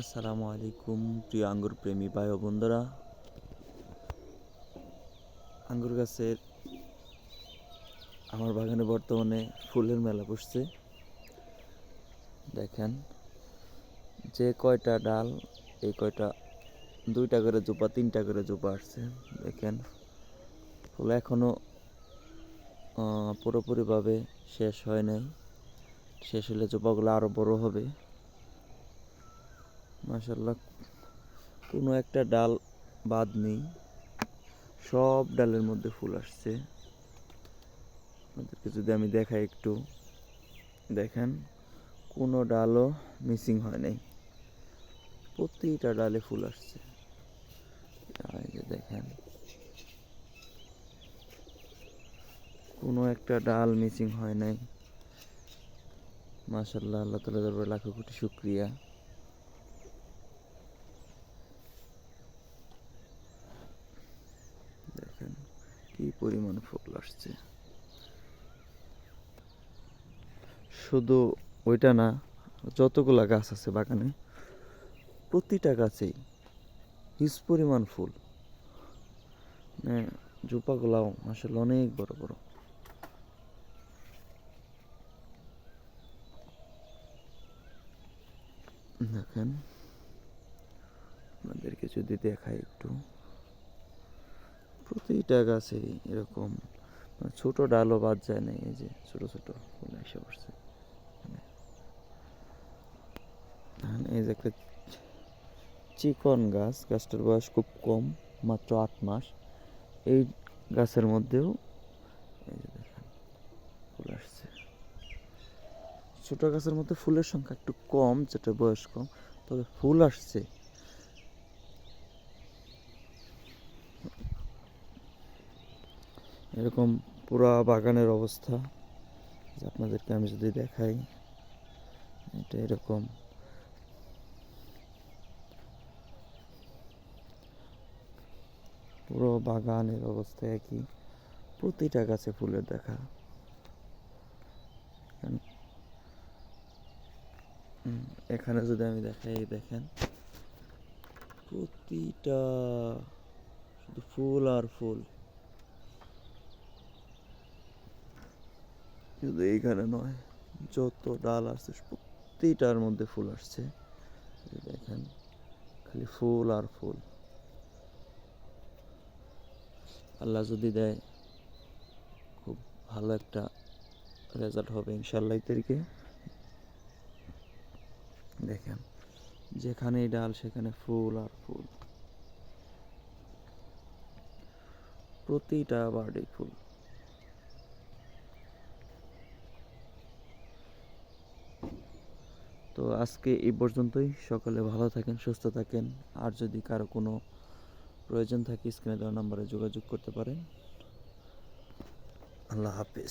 আসসালামু আলাইকুম প্রিয় আঙ্গুর প্রেমী ভাই বন্ধুরা। আঙ্গুর গাছের আমার বাগানে বর্তমানে ফুলের মেলা বসছে। দেখেন যে কয়টা ডাল এই কয়টা দুইটা করে জোপা তিনটা করে জোপা আসছে। দেখেন ফুল এখনও আহ, পুরোপুরিভাবে শেষ হয় নাই। শেষ হলে জোপাগুলো আরও বড় হবে। মাশাল্লাহ কোনো একটা ডাল বাদ নেই। সব ডালের মধ্যে ফুল আসছে। আপনাদেরকে যদি আমি দেখাই একটু, দেখেন, কোনো ডালও মিসিং হয় নাই। প্রতিটা ডালে ফুল আসছে। যে দেখেন, কোনো একটা ডাল মিসিং হয় নাই। মাশাল্লাহ আল্লাহ তালা দরবার লাখো কোটি শুক্রিয়া দেখেন কি পরিমাণ ফুল আসছে। শুধু ওইটা না, যতগুলা গাছ আছে বাগানে, প্রতিটা গাছেই হিউজ পরিমাণ ফুল। মানে জোপাগুলাও আসলে অনেক বড় বড়। দেখেন, আপনাদেরকে যদি দেখাই একটু। প্রতিটা গাছে এরকম। মানে ছোট ডালও বাদ যায় না, এই যে ছোট ছোট ফুল এসে পড়ছে। এই যে একটা চিকন গাছ, গাছটার বয়স খুব কম, মাত্র আট মাস। এই গাছের মধ্যেও এই যে ফুল আসছে। ছোট গাছের মধ্যে ফুলের সংখ্যা একটু কম, যেটা বয়স কম, তবে ফুল আসছে। এরকম পুরা বাগানের অবস্থা আপনাদেরকে আমি যদি দেখাই, এটা এরকম। পুরো বাগানের অবস্থা একই। প্রতিটা গাছে ফুলের দেখা। এখানে যদি আমি দেখাই দেখেন। প্রতিটা শুধু ফুল আর ফুল। শুধু এইখানে নয়, যত ডাল আসছে, প্রতিটার মধ্যে ফুল আসছে। দেখেন, খালি ফুল আর ফুল। আল্লাহ যদি দেয়, খুব ভালো একটা রেজাল্ট হবে ইনশাল্লাহ তারিখে দেখেন, যেখানেই ডাল, সেখানে ফুল আর ফুল। প্রতিটা বার্ডে ফুল। আজকে এই পর্যন্তই। সকলে ভালো থাকেন, সুস্থ থাকেন। আর যদি কারও কোনো প্রয়োজন থাকে, স্ক্রিনে দেওয়া নাম্বারে যোগাযোগ করতে পারেন। আল্লাহ হাফিজ।